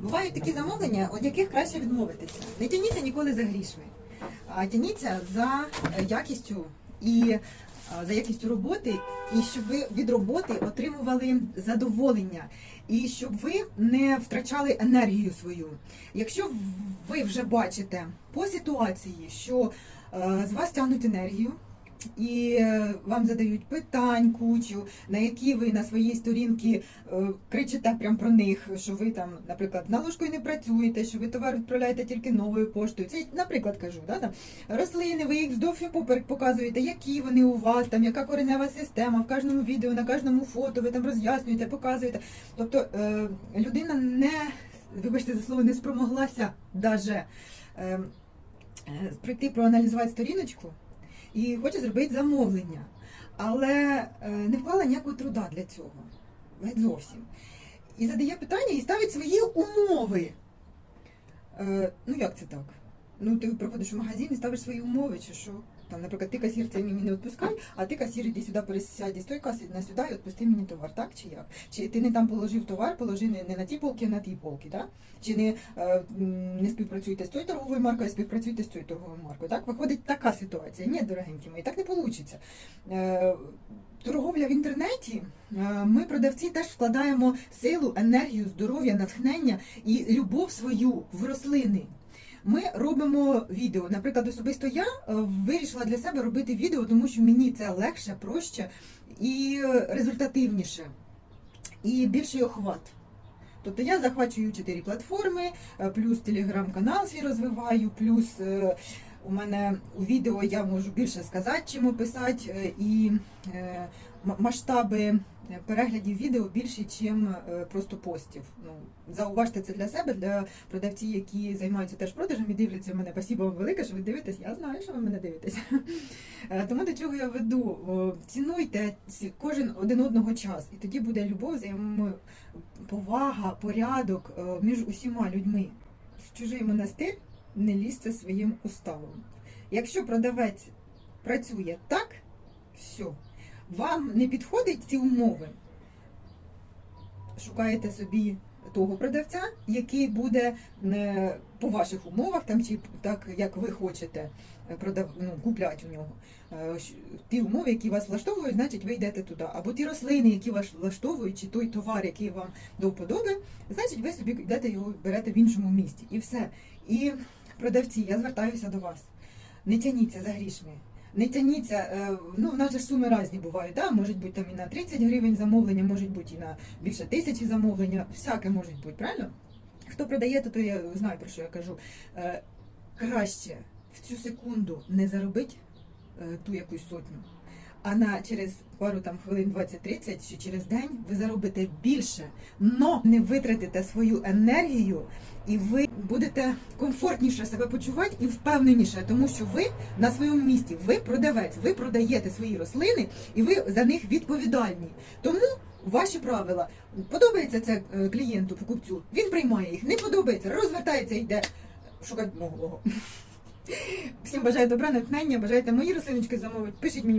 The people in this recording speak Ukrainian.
Бувають такі замовлення, від яких краще відмовитися. Не тяніться ніколи за грішми, а тяніться за е, якістю і е, за якістю роботи, і щоб ви від роботи отримували задоволення, і щоб ви не втрачали енергію свою. Якщо ви вже бачите по ситуації, що е, з вас тягнуть енергію. І е, вам задають питань кучу, на які ви на своїй сторінці е, кричите прямо про них, що ви там, наприклад, наложкою не працюєте, що ви товар відправляєте тільки новою поштою. Це, наприклад, кажу, да, там, рослини, ви їх вздовж і поперек показуєте, які вони у вас, там, яка коренева система, в кожному відео, на кожному фото, ви там роз'яснюєте, показуєте. Тобто е, людина не, вибачте за слово, не спромоглася даже е, е, прийти проаналізувати сторіночку і хоче зробити замовлення, але е, не вклала ніякого труда для цього. Геть зовсім. І задає питання і ставить свої умови. Е, ну як це так? Ну, ти приходиш в магазин і ставиш свої умови, чи що? Там, наприклад, ти касір це мені не відпускай, а ти касір іди сюди пересядь з той каси на сюди і відпусти мені товар, так чи як? Чи ти не там положив товар, положи не, не на ті полки, а на ті полки, так? Чи не, е, не співпрацюєте з тою торговою маркою, а співпрацюєте з тою торговою маркою. Так виходить така ситуація. Ні, дорогенькі мої, так не вийде. Торговля в інтернеті. е, Ми, продавці, теж вкладаємо силу, енергію, здоров'я, натхнення і любов свою в рослини. Ми робимо відео. Наприклад, особисто я е, вирішила для себе робити відео, тому що мені це легше, проще і результативніше, і більший охват. Тобто я захвачую чотири платформи, е, плюс телеграм-канал свій розвиваю, плюс е, у мене у відео я можу більше сказати, чим описати, і масштаби переглядів відео більші, ніж просто постів. Ну, зауважте це для себе, для продавців, які займаються теж продажем і дивляться мене. Спасибо вам велике, що ви дивитесь. Я знаю, що ви мене дивитесь. Е, Тому до чого я веду? Цінуйте кожен один одного час, і тоді буде любов, взаємоповага, порядок е, між усіма людьми. В чужий монастир не лізьте своїм уставом. Якщо продавець працює так, все, вам не підходять ці умови. Шукаєте собі того продавця, який буде е, по ваших умовах, там чи так як ви хочете е, продав, ну, купляти у нього. Е, Ті умови, які вас влаштовують, значить ви йдете туди. Або ті рослини, які вас влаштовують, чи той товар, який вам до вподоби, значить ви собі йдете його берете в іншому місті. І все. І продавці, я звертаюся до вас. Не тяніться за грішми. Не тяніться, е, ну в нас же суми різні бувають, да? можуть бути там і на 30 гривень замовлення, можуть бути і на більше тисячі замовлення, всяке може бути, правильно? Хто продає, то, то я знаю про що я кажу. Е, краще в цю секунду не заробити е, ту якусь сотню, а на через пару там хвилин 20-30 чи через день ви заробите більше, но не витратите свою енергію, і ви будете комфортніше себе почувати і впевненіше, тому що ви на своєму місці, ви продавець, ви продаєте свої рослини і ви за них відповідальні. Тому ваші правила подобається це е, клієнту, покупцю, він приймає їх, не подобається, розвертається, йде шукати нового. Всім бажаю добра, натхнення, бажаєте мої рослиночки замовити, пишіть мені.